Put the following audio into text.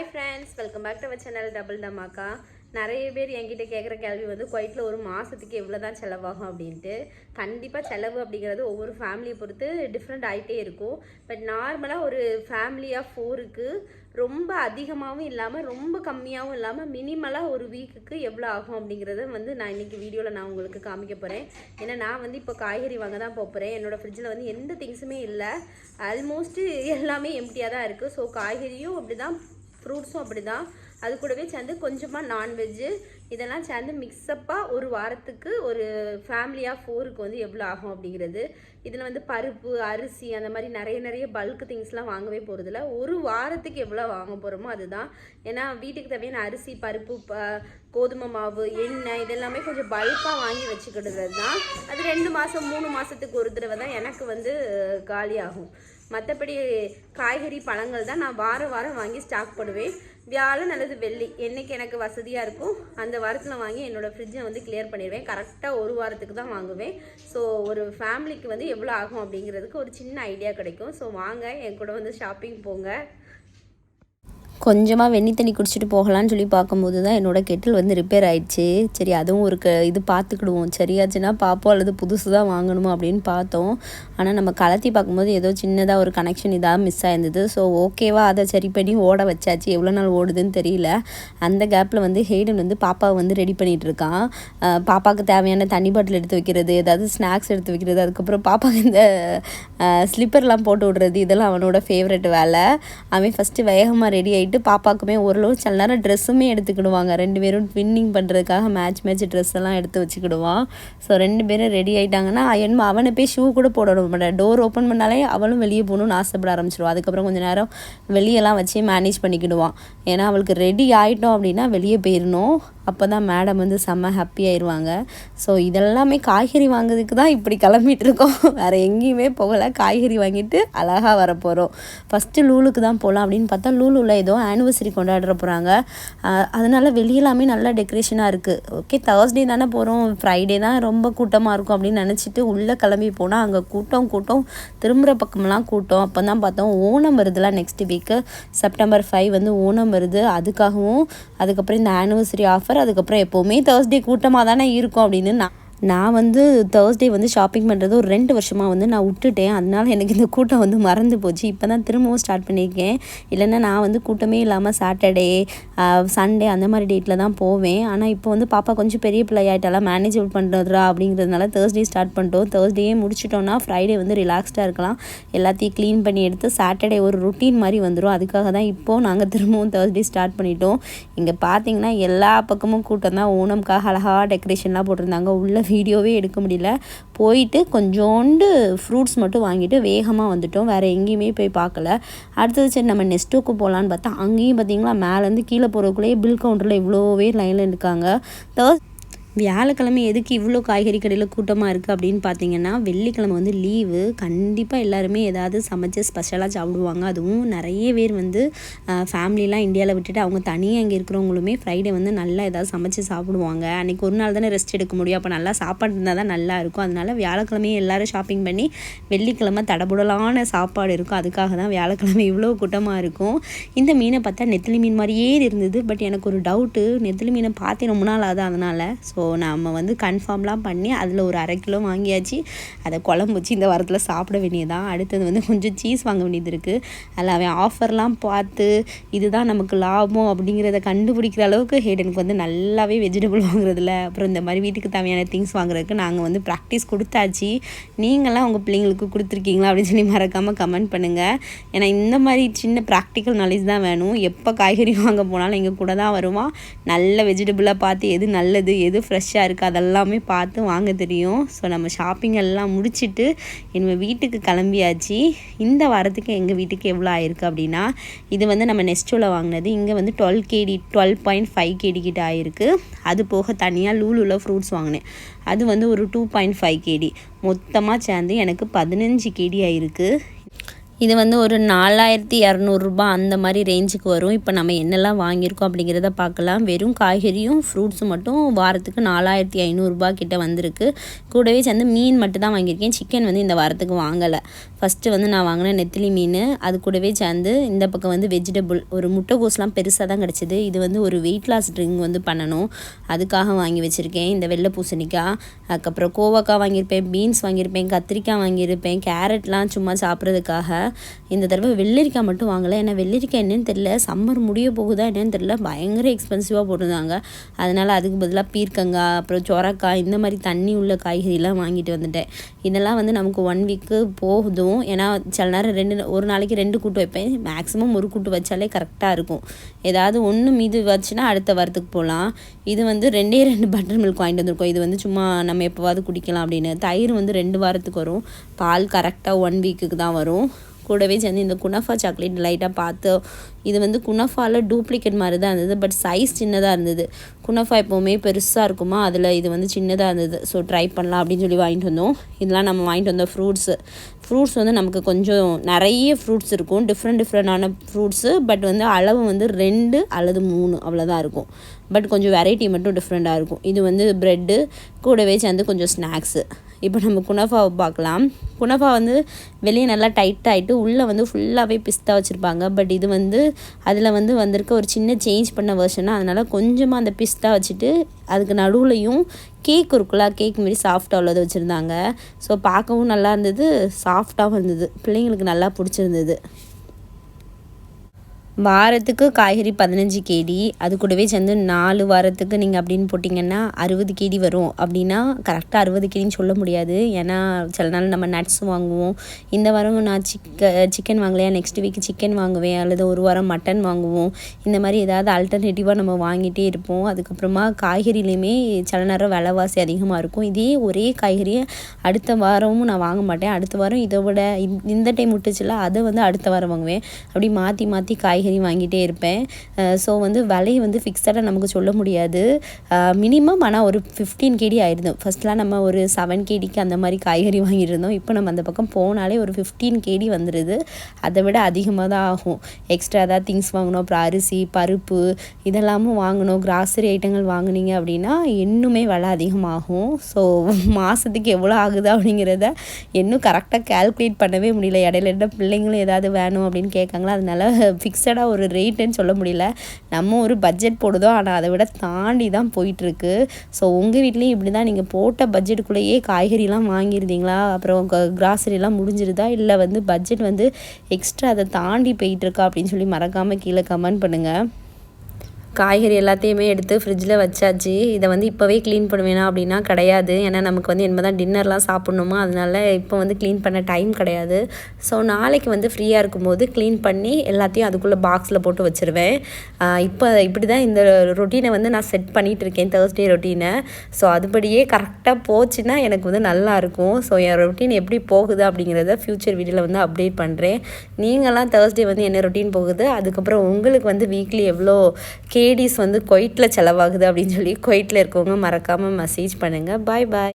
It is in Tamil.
Hi friends welcome back to our channel double dhamaka நிறைய பேர் என்கிட்ட கேட்குற கேள்வி வந்து குவைட்டில் ஒரு மாதத்துக்கு எவ்வளோ தான் செலவாகும்? அப்படின்ட்டு. கண்டிப்பாக செலவு அப்படிங்கிறது ஒவ்வொரு ஃபேமிலியை பொறுத்து டிஃப்ரெண்ட் ஆகிட்டே இருக்கும். பட் நார்மலாக ஒரு ஃபேமிலியாக ஃபோருக்கு ரொம்ப அதிகமாகவும் இல்லாமல் ரொம்ப கம்மியாகவும் இல்லாமல் மினிமலாக ஒரு வீக்குக்கு எவ்வளோ ஆகும் அப்படிங்கிறத வந்து நான் இன்றைக்கி வீடியோவில் நான் உங்களுக்கு காமிக்க போகிறேன் ஏன்னா நான் வந்து இப்போ காய்கறி வாங்க தான் போகிறேன் என்னோடய ஃப்ரிட்ஜில் வந்து எந்த திங்ஸுமே இல்லை. ஆல்மோஸ்ட்டு எல்லாமே எம்டியாக தான் இருக்குது ஸோ காய்கறியும் அப்படி தான் ஃப்ரூட்ஸும் அப்படி தான் அது கூடவே சேர்ந்து கொஞ்சமாக நான்வெஜ்ஜு இதெல்லாம் சேர்ந்து மிக்ஸப்பாக ஒரு வாரத்துக்கு ஒரு ஃபேமிலியாக ஃபோருக்கு வந்து எவ்வளோ ஆகும் அப்படிங்கிறது. இதில் வந்து பருப்பு அரிசி அந்த மாதிரி நிறைய நிறைய பல்க் திங்ஸ்லாம் வாங்கவே போகிறதில்ல ஒரு வாரத்துக்கு எவ்வளோ வாங்க போகிறோமோ அதுதான். ஏன்னா வீட்டுக்கு தேவையான அரிசி பருப்பு ப கோதுமை மாவு எண்ணெய் இதெல்லாமே கொஞ்சம் பல்காக வாங்கி வச்சுக்கிடுறது தான் அது ரெண்டு மாதம் மூணு மாதத்துக்கு ஒரு தடவை தான் எனக்கு வந்து காலியாகும். மற்றபடி காய்கறி பழங்கள் தான் நான் வாரம் வாரம் வாங்கி ஸ்டாக் பண்ணுவேன் வியாழன் அல்லது வெள்ளி என்றைக்கு எனக்கு வசதியாக இருக்கும் அந்த வாரத்தில் வாங்கி என்னோடய ஃப்ரிட்ஜை வந்து கிளியர் பண்ணிடுவேன். கரெக்டாக ஒரு வாரத்துக்கு தான் வாங்குவேன். ஸோ ஒரு ஃபேமிலிக்கு வந்து எவ்வளோ ஆகும் அப்படிங்கிறதுக்கு ஒரு சின்ன ஐடியா கிடைக்கும். ஸோ வாங்க என் கூட வந்து ஷாப்பிங் போங்க. கொஞ்சமாக வெண்ணி தண்ணி குடிச்சிட்டு போகலான்னு சொல்லி பார்க்கும்போது தான் என்னோடய கெட்டில் வந்து ரிப்பேர் ஆயிடுச்சு. சரி அதுவும் ஒரு க இது பார்த்துக்கிடுவோம். சரியாச்சுன்னா பார்ப்போம் அல்லது புதுசு தான் வாங்கணுமா அப்படின்னு பார்த்தோம். ஆனால் நம்ம கலத்தி பார்க்கும்போது ஏதோ சின்னதாக ஒரு கனெக்ஷன் இதாக மிஸ் ஆயிருந்தது. ஸோ ஓகேவா அதை சரி பண்ணி ஓட வச்சாச்சு. எவ்வளோ நாள் ஓடுதுன்னு தெரியல. அந்த கேப்பில் வந்து ஹெய்டன் வந்து பாப்பாவை வந்து ரெடி பண்ணிகிட்டு இருக்கான். பாப்பாவுக்கு தேவையான தண்ணி பாட்டில் எடுத்து வைக்கிறது ஏதாவது ஸ்நாக்ஸ் எடுத்து வைக்கிறது அதுக்கப்புறம் பாப்பாவுக்கு இந்த ஸ்லிப்பர்லாம் போட்டு விடுறது இதெல்லாம் அவனோட ஃபேவரட் வேலை. அவன் ஃபஸ்ட்டு வேகமாக ரெடி ஆகிட்டு பாப்பாக்குமே ஓரளவு சில நேரம் ட்ரெஸ்ஸுமே எடுத்துக்கிடுவாங்க. ரெண்டு பேரும் ட்வின்னிங் பண்ணுறதுக்காக மேட்ச் மேட்ச் ட்ரெஸ் எல்லாம் எடுத்து வச்சுக்கிடுவான். ஸோ ரெண்டு பேரும் ரெடி ஆகிட்டாங்கன்னா என்ன அவனை போய் ஷூ கூட போட மாட்டேன் டோர் ஓப்பன் பண்ணாலே அவளும் வெளியே போகணும்னு ஆசைப்பட ஆரம்பிச்சிடுவான் அதுக்கப்புறம் கொஞ்சம் நேரம் வெளியெல்லாம் வச்சு மேனேஜ் பண்ணிக்கிடுவான். ஏன்னா அவளுக்கு ரெடி ஆகிட்டோம் அப்படின்னா வெளியே போயிடணும் அப்போ தான் மேடம் வந்து செம்ம ஹாப்பி ஆயிடுவாங்க ஸோ இதெல்லாமே காய்கறி வாங்குறதுக்கு தான் இப்படி கிளம்பிட்டு இருக்கோம். வேறு எங்கேயுமே போகலை. காய்கறி வாங்கிட்டு அழகாக வரப்போகிறோம் ஃபஸ்ட்டு லூலுக்கு தான் போகலாம் அப்படின்னு பார்த்தா லூலுல ஏதோ ஆனிவர்சரி கொண்டாட போகிறாங்க அதனால் வெளியெல்லாமே நல்லா டெக்கரேஷனாக இருக்குது ஓகே தேர்ஸ்டே தானே போகிறோம் ஃப்ரைடே தான் ரொம்ப கூட்டமாக இருக்கும் அப்படின்னு நினச்சிட்டு உள்ளே கிளம்பி போனால் அங்கே கூட்டம் கூட்டம். திரும்புகிற பக்கமெல்லாம் கூட்டம். அப்போ தான் பார்த்தோம் ஓணம் வருதுலாம் நெக்ஸ்ட் வீக்கு செப்டம்பர் ஃபைவ் வந்து ஓணம் வருது. அதுக்காகவும் அதுக்கப்புறம் இந்த ஆனிவர்சரி ஆஃபர் அதுக்கப்புறம் எப்போவுமே தேர்ஸ்டே கூட்டமாக தானே இருக்கும் அப்படின்னு நான் நான் வந்து தேர்ஸ்டே வந்து ஷாப்பிங் பண்ணுறது ஒரு ரெண்டு வருஷமாக வந்து நான் விட்டுட்டேன். அதனால் எனக்கு இந்த கூட்டம் வந்து மறந்து போச்சு. இப்போ தான் திரும்பவும் ஸ்டார்ட் பண்ணியிருக்கேன் இல்லைன்னா நான் வந்து கூட்டமே இல்லாமல் சாட்டர்டே சண்டே அந்த மாதிரி டேட்டில் தான் போவேன். ஆனால் இப்போ வந்து பாப்பா கொஞ்சம் பெரிய பிள்ளையாயிட்டாலாம் மேனேஜபிள் பண்ணுறதுரா அப்படிங்கிறதுனால தேர்ஸ்டே ஸ்டார்ட் பண்ணிட்டோம். தேர்ஸ்டேயே முடிச்சிட்டோன்னா ஃப்ரைடே வந்து ரிலாக்ஸ்டாக இருக்கலாம். எல்லாத்தையும் க்ளீன் பண்ணி எடுத்து சாட்டர்டே ஒரு ருட்டீன் மாதிரி வந்துடும் அதுக்காக தான் இப்போது நாங்கள் திரும்பவும் தேர்ஸ்டே ஸ்டார்ட் பண்ணிட்டோம். இங்கே பார்த்தீங்கன்னா எல்லா பக்கமும் கூட்டம் தான். ஓணம்காக அழகாக டெக்கரேஷன்லாம் போட்டிருந்தாங்க. உள்ள வீடியோவே எடுக்க முடியல. போயிட்டு கொஞ்சோண்டு ஃப்ரூட்ஸ் மட்டும் வாங்கிட்டு வேகமாக வந்துட்டோம். வேறு எங்கேயுமே போய் பார்க்கல. அடுத்தது சரி நம்ம நெஸ்டோக்கு போகலான்னு பார்த்தா அங்கேயும் பார்த்தீங்களா மேலேருந்து கீழே போகிறதுக்குள்ளேயே பில் கவுண்டரில் இவ்வளோவே லைனில் இருக்காங்க தேர்ஸ் வியாழக்கிழமை எதுக்கு இவ்வளோ காய்கறி கடையில் கூட்டமாக இருக்குது அப்படின்னு பார்த்தீங்கன்னா வெள்ளிக்கிழமை வந்து லீவு கண்டிப்பாக எல்லாருமே ஏதாவது சமைச்சு ஸ்பெஷலாக சாப்பிடுவாங்க. அதுவும் நிறைய பேர் வந்து ஃபேமிலிலாம் இந்தியாவில் விட்டுட்டு அவங்க தனியாக இங்கே இருக்கிறவங்களுமே ஃப்ரைடே வந்து நல்லா ஏதாவது சமைச்சு சாப்பிடுவாங்க. அன்றைக்கி ஒரு நாள் தானே ரெஸ்ட் எடுக்க முடியும். அப்போ நல்லா சாப்பாடு இருந்தால் தான் நல்லா இருக்கும். அதனால வியாழக்கிழமையும் எல்லோரும் ஷாப்பிங் பண்ணி வெள்ளிக்கிழமை தடபுடலான சாப்பாடு இருக்கும். அதுக்காக தான் வியாழக்கிழமை இவ்வளோ கூட்டமாக இருக்கும். இந்த மீனை பார்த்தா நெத்திலி மீன் மாதிரியே இருந்தது. பட் எனக்கு ஒரு டவுட்டு நெத்திலி மீனை பார்த்தே ரொம்ப நாள் ஆகுது அதனால். ஸோ நம்ம வந்து கன்ஃபார்ம்லாம் பண்ணி அதில் ஒரு அரை கிலோ வாங்கியாச்சு. அதை குழம்பு வச்சு இந்த வாரத்தில் சாப்பிட வேண்டியதான் அடுத்தது வந்து கொஞ்சம் சீஸ் வாங்க வேண்டியது இருக்குது அதில் அவன் ஆஃபர்லாம் பார்த்து இதுதான் நமக்கு லாபம் அப்படிங்கிறத கண்டுபிடிக்கிற அளவுக்கு ஹேடனுக்கு வந்து நல்லாவே வெஜிடபிள் வாங்குறதில்ல அப்புறம் இந்த மாதிரி வீட்டுக்கு தேவையான திங்ஸ் வாங்குறதுக்கு நாங்கள் வந்து ப்ராக்டிஸ் கொடுத்தாச்சு. நீங்களாம் உங்கள் பிள்ளைங்களுக்கு கொடுத்துருக்கீங்களா அப்படின்னு சொல்லி மறக்காமல் கமெண்ட் பண்ணுங்கள் ஏன்னா இந்த மாதிரி சின்ன ப்ராக்டிக்கல் நாலேஜ் தான் வேணும். எப்போ காய்கறி வாங்க போனாலும் எங்கள் கூட தான் வருவான். நல்ல வெஜிடபிளாக பார்த்து எது நல்லது எது ஃப்ரெஷ்ஷாக இருக்குது அதெல்லாமே பார்த்து வாங்க தெரியும். ஸோ நம்ம ஷாப்பிங் எல்லாம் முடிச்சுட்டு நம்ம வீட்டுக்கு கிளம்பியாச்சு. இந்த வாரத்துக்கு எங்கள் வீட்டுக்கு எவ்வளோ ஆயிருக்கு அப்படின்னா இது வந்து நம்ம நெஸ்டோவில் வாங்கினது. இங்கே வந்து twelve KD twelve point five KD கிட்ட ஆயிருக்கு. அது போக தனியாக லூலுவில் ஃப்ரூட்ஸ் வாங்கினேன். அது வந்து ஒரு டூ பாயிண்ட் ஃபைவ் கேடி மொத்தமாக சேர்ந்து எனக்கு பதினஞ்சு கேடி ஆயிருக்கு. இது வந்து ஒரு நாலாயிரத்தி இரநூறுபா அந்த மாதிரி ரேஞ்சுக்கு வரும். இப்போ நம்ம என்னெல்லாம் வாங்கியிருக்கோம் அப்படிங்கிறத பார்க்கலாம். வெறும் காய்கறியும் ஃப்ரூட்ஸும் மட்டும் வாரத்துக்கு நாலாயிரத்தி ஐநூறுரூபா கிட்டே வந்திருக்கு. கூடவே சேர்ந்து மீன் மட்டும் தான் வாங்கியிருக்கேன். சிக்கன் வந்து இந்த வாரத்துக்கு வாங்கலை. ஃபஸ்ட்டு வந்து நான் வாங்கின நெத்திலி மீன். அது கூடவே சேர்ந்து இந்த பக்கம் வந்து வெஜிடபிள் ஒரு முட்டைகோஸ்லாம் பெருசாக தான் கிடச்சிது. இது வந்து ஒரு வெயிட் லாஸ் ட்ரிங்க் வந்து பண்ணணும். அதுக்காக வாங்கி வச்சுருக்கேன். இந்த வெள்ளை பூசணிக்காய் அதுக்கப்புறம் கோவக்காய் வாங்கியிருப்பேன் பீன்ஸ் வாங்கியிருப்பேன் கத்திரிக்காய் வாங்கியிருப்பேன் கேரட்லாம் சும்மா சாப்பிட்றதுக்காக. இந்த தடவை வெள்ளரிக்காய் மட்டும் வாங்கலை. ஏன்னா வெள்ளரிக்காய் என்னன்னு தெரியல. சம்மர் முடிய போகுதா என்னன்னு தெரியல. பயங்கர எக்ஸ்பென்சிவாக போட்டிருந்தாங்க. அதனால் அதுக்கு பதிலாக பீர்க்கங்காய் அப்புறம் சொரக்காய் இந்த மாதிரி தண்ணி உள்ள காய்கறிலாம் வாங்கிட்டு வந்துட்டேன். இதெல்லாம் வந்து நமக்கு ஒன் வீக்கு போகுதும் ஏன்னா சில நேரம் ரெண்டு ஒரு நாளைக்கு ரெண்டு கூட்டு வைப்பேன். மேக்ஸிமம் ஒரு கூட்டு வச்சாலே கரெக்டாக இருக்கும். ஏதாவது ஒன்று மீது வச்சுன்னா அடுத்த வாரத்துக்கு போகலாம் இது வந்து ரெண்டே ரெண்டு பட்டர் மில்க் வாங்கிட்டு வந்திருக்கோம். இது வந்து சும்மா நம்ம எப்போவாவது குடிக்கலாம் அப்படின்னு. தயிர் வந்து ரெண்டு வாரத்துக்கு வரும். பால் கரெக்டாக ஒன் வீக்குக்கு தான் வரும். கூடவே சேர்ந்து இந்த குனஃபா சாக்லேட் லைட்டாக பார்த்து இது வந்து குனஃபாவில் டூப்ளிகேட் மாதிரி தான் இருந்தது பட் சைஸ் சின்னதாக இருந்தது. குனஃபா எப்போவுமே பெருசாக இருக்குமா? அதில் இது வந்து சின்னதாக இருந்தது. ஸோ ட்ரை பண்ணலாம் அப்படின்னு சொல்லி வாங்கிட்டு வந்தோம். இதெல்லாம் நம்ம வாங்கிட்டு வந்தோம் ஃப்ரூட்ஸு ஃப்ரூட்ஸ் வந்து நமக்கு கொஞ்சம் நிறைய ஃப்ரூட்ஸ் இருக்கும். டிஃப்ரெண்ட் டிஃப்ரெண்டான ஃப்ரூட்ஸு பட் வந்து அளவு வந்து ரெண்டு அல்லது மூணு அவ்வளோதான் இருக்கும். பட் கொஞ்சம் வெரைட்டி மட்டும் டிஃப்ரெண்ட்டாக இருக்கும். இது வந்து ப்ரெட்டு கூடவே சேர்ந்து கொஞ்சம் ஸ்நாக்ஸு இப்போ நம்ம குனஃபாவை பார்க்கலாம். குனஃபா வந்து வெளியே நல்லா டைட் ஆகிட்டு உள்ளே வந்து ஃபுல்லாகவே பிஸ்தா வச்சுருப்பாங்க. பட் இது வந்து அதில் வந்து வந்திருக்க ஒரு சின்ன சேஞ்ச் பண்ண வெர்ஷனாக அதனால் கொஞ்சமாக அந்த பிஸ்தா வச்சுட்டு அதுக்கு நடுவுலையும் கேக் இருக்குல்ல கேக் மாரி சாஃப்டாக உள்ளது வச்சுருந்தாங்க. ஸோ பார்க்கவும் நல்லா இருந்தது சாஃப்டாகவும் இருந்தது பிள்ளைங்களுக்கு நல்லா பிடிச்சிருந்தது. வாரத்துக்கு காய்கறி பதினஞ்சு கேடி அது கூடவே சேர்ந்து நாலு வாரத்துக்கு நீங்கள் அப்படின்னு போட்டிங்கன்னா அறுபது கேடி வரும். அப்படின்னா கரெக்டாக அறுபது கேடின்னு சொல்ல முடியாது. ஏன்னா சில நாள் நம்ம நட்ஸ் வாங்குவோம். இந்த வாரம் நான் சிக்க சிக்கன் வாங்கலையா? நெக்ஸ்ட் வீக் சிக்கன் வாங்குவேன். அல்லது ஒரு வாரம் மட்டன் வாங்குவோம். இந்த மாதிரி ஏதாவது அல்டர்னேட்டிவாக நம்ம வாங்கிட்டே இருப்போம். அதுக்கப்புறமா காய்கறிலையுமே சில நேரம் விலைவாசி அதிகமாக இருக்கும். இதே ஒரே காய்கறியை அடுத்த வாரமும் நான் வாங்க மாட்டேன். அடுத்த வாரம் இதை விட இந்த- இந்த டைம் விட்டுச்சுல அதை வந்து அடுத்த வாரம் வாங்குவேன். அப்படி மாற்றி மாற்றி காய்கறி வாங்கிட்டே இருப்பேன். ஸோ வந்து விலையை வந்து ஃபிக்ஸடாக நமக்கு சொல்ல முடியாது. மினிமம் ஆனால் ஒரு ஃபிஃப்டீன் கேடி ஆயிருந்தோம். ஃபஸ்ட்லாம் நம்ம ஒரு செவன் கேடிக்கு அந்த மாதிரி காய்கறி வாங்கியிருந்தோம். இப்போ நம்ம அந்த பக்கம் போனாலே ஒரு ஃபிஃப்டீன் கேடி வந்துடுது அதை விட அதிகமாக தான் ஆகும். எக்ஸ்ட்ரா ஏதாவது திங்ஸ் வாங்கணும். அப்புறம் அரிசி பருப்பு இதெல்லாமும் வாங்கணும். கிராசரி ஐட்டங்கள் வாங்குனீங்க அப்படின்னா இன்னுமே விலை அதிகமாகும். ஸோ மாதத்துக்கு எவ்வளோ ஆகுது அப்படிங்கிறத இன்னும் கரெக்டாக கால்குலேட் பண்ணவே முடியல. இடையில இடம் பிள்ளைங்களும் ஏதாவது வேணும் அப்படின்னு கேட்காங்களா? அதனால ஃபிக்ஸடாக ஒரு ரேட்டுன்னு சொல்ல முடியல. நம்ம ஒரு பட்ஜெட் போடுதோ ஆனால் அதை விட தாண்டி தான் போயிட்டுருக்கு. ஸோ உங்கள் வீட்லேயும் இப்படி தான் நீங்கள் போட்ட பட்ஜெட்டுக்குள்ளேயே காய்கறிலாம் வாங்கியிருந்தீங்களா? அப்புறம் கிராசரிலாம் முடிஞ்சிருதா? இல்லை வந்து பட்ஜெட் வந்து எக்ஸ்ட்ரா அதை தாண்டி போயிட்டுருக்கா? அப்படின்னு சொல்லி மறக்காமல் கீழே கமெண்ட் பண்ணுங்கள் காய்கறி எல்லாத்தையுமே எடுத்து ஃப்ரிட்ஜில் வச்சாச்சு. இதை வந்து இப்போவே க்ளீன் பண்ணுவேனா அப்படின்னா கிடையாது. ஏன்னா நமக்கு வந்து என்ன தான் டின்னர்லாம் சாப்பிட்ணுமா? அதனால இப்போ வந்து க்ளீன் பண்ண டைம் கிடையாது. ஸோ நாளைக்கு வந்து ஃப்ரீயாக இருக்கும்போது க்ளீன் பண்ணி எல்லாத்தையும் அதுக்குள்ளே பாக்ஸில் போட்டு வச்சுருவேன். இப்போ இப்படி தான் இந்த ரொட்டீனை வந்து நான் செட் பண்ணிகிட்டு இருக்கேன் தேர்ஸ்டே ரொட்டீனை ஸோ அதுபடியே கரெக்டாக போச்சுன்னா எனக்கு வந்து நல்லாயிருக்கும் ஸோ என் ரொட்டீன் எப்படி போகுது அப்படிங்கிறத ஃப்யூச்சர் வீடியோவில் வந்து அப்டேட் பண்ணுறேன் நீங்களாம் தேர்ஸ்டே வந்து என்ன ரொட்டீன் போகுது? அதுக்கப்புறம் உங்களுக்கு வந்து வீக்லி எவ்வளோ கே கேடிஸ் வந்து கொயிட்டில் செலவாகுது அப்படின்னு சொல்லி கொயிட்டில் இருக்கவங்க மறக்காமல் மெசேஜ் பண்ணுங்கள் பாய் பாய்